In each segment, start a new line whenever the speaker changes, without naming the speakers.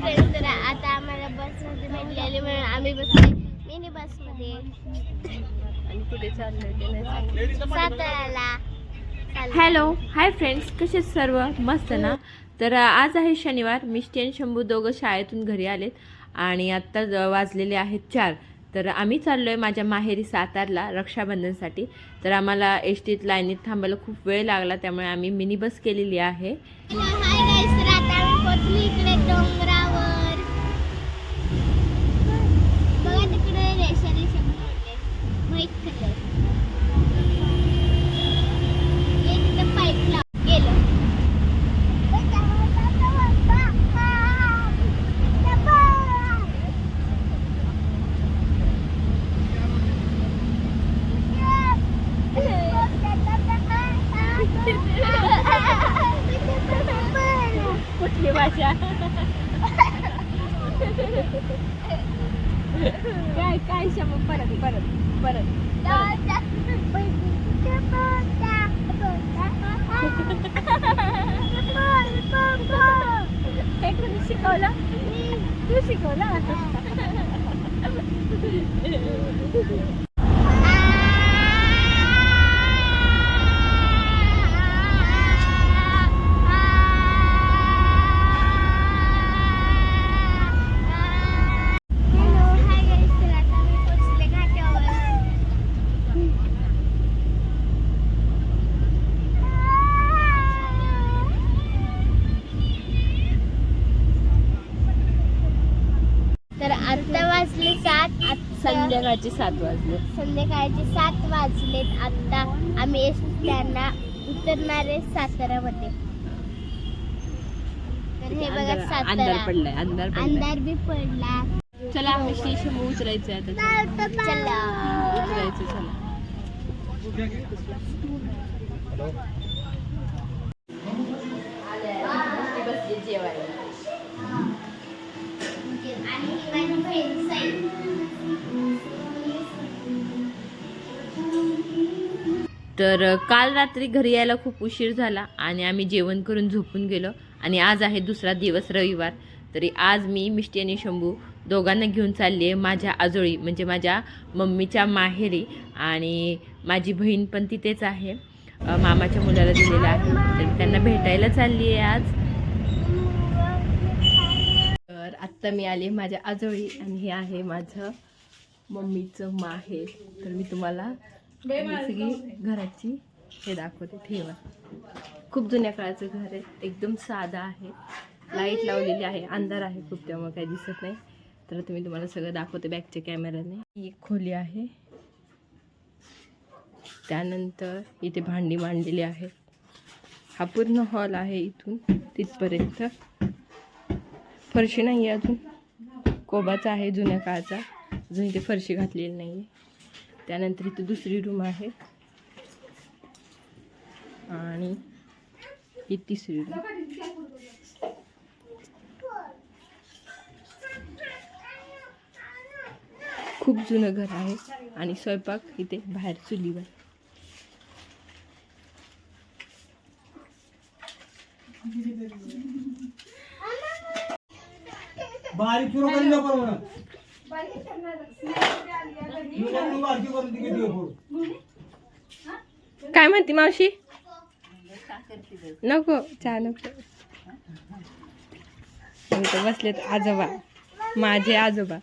Friends तर आता आम्हाला बसमध्ये भेटलेले म्हणून आम्ही बसले. मिनी बसमध्ये.
आणि कुठे चाललोय ते नाही सांगितलं.
साताऱ्याला चाललो.
हॅलो हाय फ्रेंड्स कसे आहेत सर्व? मस्त ना? तर आज आहे शनिवार. मिष्टी आणि शंभू दोघं शाळेतून घरी आलेत आणि आत्ता वाजलेले आहेत चार. तर आम्ही चाललो आहे माझ्या माहेरी सातारला रक्षाबंधनसाठी. तर आम्हाला एस टीत लाईनीत थांबायला खूप वेळ लागला त्यामुळे आम्ही मिनी बस केलेली आहे.
guaya. Cae, cae, chamo, párate, párate, párate. ¿Qué con el ¿Tú psicola?
संध्याकाळचे सात वाजले.
संध्याकाळचे सात वाजलेत. आता आम्ही त्यांना उतरणार आहे साताऱ्यामध्ये तर हे बघा
अंधार अंधार
सातारा.
पडलाय अंधार पडलाय.
अंधार बी पडला.
चला मिष्टी शंभू उतरायचंय आता.
चला.
उतरायचं चला. तर काल रात्री घरी यायला खूप उशीर झाला आणि आम्ही जेवण करून झोपून गेलो आणि आज आहे दुसरा दिवस रविवार. तरी आज मी मिष्टी आणि शंभू दोघांना घेऊन चालली आहे माझ्या आजोळी म्हणजे माझ्या मम्मीच्या माहेरी आणि माझी बहीण पण तिथेच आहे. मामाच्या मुलाला दिलेलं आहे. तर मी त्यांना भेटायला चालली आहे आज. तर आत्ता मी आले माझ्या आजोळी आणि हे आहे माझं मम्मीचं माहेर. तर मी तुम्हाला सगळी घराची हे दाखवते ठेवा. खूप जुन्या काळाचं घर आहे एकदम साधं आहे. लाइट लावलेली आहे अंधार आहे खूप त्यामुळे काही दिसत नाही. तर तुम्ही तुम्हाला सगळं दाखवते बॅकच्या कॅमेऱ्याने ही एक खोली आहे. त्यानंतर इथे भांडी मांडलेली आहे हा पूर्ण हॉल आहे इथून तिथपर्यंत. फरशी नाही आहे अजून. कोबाचा आहे जुन्या काळाचा. अजून इथे फरशी घातलेली नाही आहे त्यानंतर इथं दुसरी रूम आहे. आणि ही तिसरी रूम. खूप जुनं घर आहे आणि स्वयंपाक इथे बाहेर चुलीवर.
बारीक
काय म्हणते मावशी? नको चहा नको. इथं बसलेत आजोबा माझे आजोबा.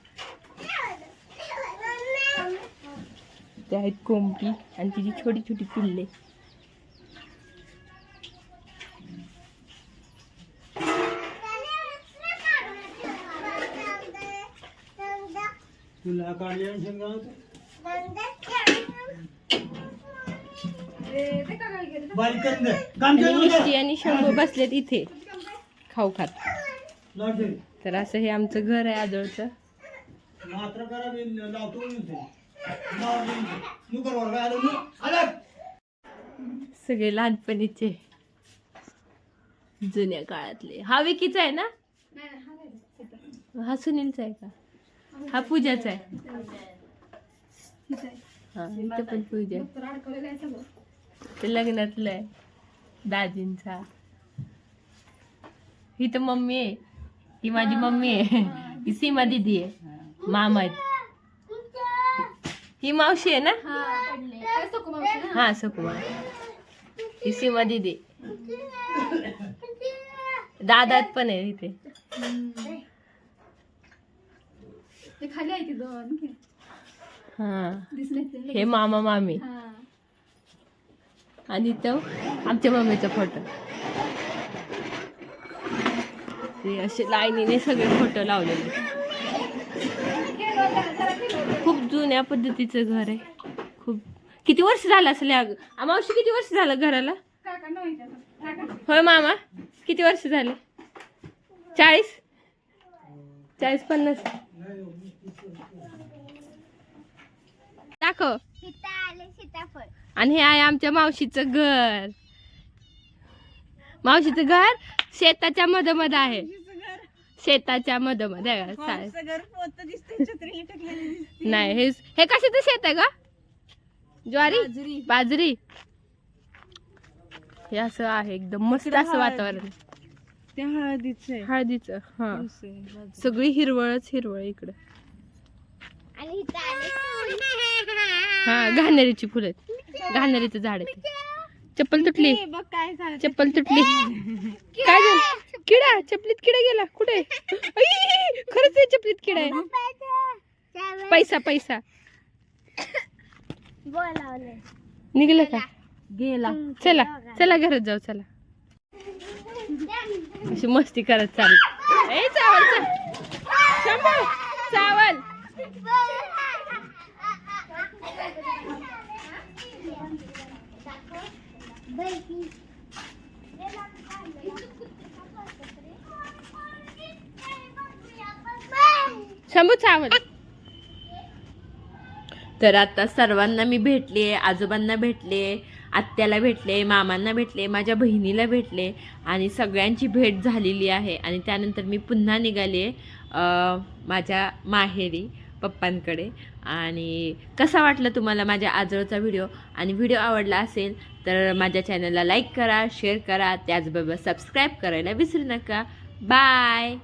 ते आहेत कोंबडी आणि तिची छोटी छोटी पिल्ले.
काढली आणि शेंगा होते. बारीक करून दे. काम
आणि मिष्टी. आणि शंभू बसलेत इथे. खाऊ खात. तर असं हे आमचं घर आहे आजोळचं.
मात्र करा मी लावतो?
सगळे लहानपणीचे. जुन्या काळातले. हा विकीचा आहे ना? हा सुनीलचा आहे का? हा पूजाचा आहे. हा इथं पण पूजा आहे. ते लग्नातलं आहे. दाजींचा. इथं मम्मी आहे. ही माझी मम्मी आहे. ही. सीमा दिदी आहे. मामा ही मावशी आहे ना? हा सकुमा ही सीमा दिदी. दादात पण आहे इथे.
ते खाली आहे ती दोन
हा.
दिसले ते
हे मामा मामी.
हा.
आणि तो आमच्या मम्मीचा फोटो ते असे लाईनीने सगळे फोटो लावलेले. खूप जुन्या पद्धतीचं घर आहे. खूप किती वर्ष झालं असेल आ, मावशी किती वर्ष झालं घराला? होय मामा? किती वर्ष झाले? चाळीस? चाळीस पन्नास. दाखव.
सीता आले सीताफळ.
आणि हे आहे आमच्या मावशीचं घर. मावशीचं घर शेताच्या मधोमध आहे. शेताच्या मधोमध. नाही हे हे कशाचं शेत आहे का ज्वारी? बाजरी. हे असं आहे एकदम मस्त असं वातावरण.
ते हळदीचे
हळदीचं हा. सगळी हिरवळच हिरवळ इकडं. हा घाणेरीची फुलं आहेत. घाणेरीचं झाड आहे चप्पल तुटली.
बघ काय झालं.
चप्पल तुटली. काय झालं? किडा. चपलीत किडा गेला. कुठे? आई, खरंच आहे चपलीत किडा आहे. पैसा पैसा. निघलं का?
गेला.
चला चला. घरात जाऊ चला. अशी मस्ती करत चालली. ए चावल शंभू, चावल. शंभू चावल. तर आता सर्वांना मी भेटले आजोबांना भेटले आत्याला भेटले मामांना भेटले माझ्या बहिणीला भेटले आणि सगळ्यांची भेट झालेली आहे. आणि त्यानंतर मी पुन्हा निघाले आहे माझ्या माहेरी पप्पांकडे. आणि कसा वाटला तुम्हाला माझ्या आजोळचा व्हिडिओ? आणि व्हिडिओ आवडला असेल तर माझ्या चॅनलला लाईक करा शेअर करा. त्याचबरोबर सबस्क्राईब करायला विसरू नका. बाय!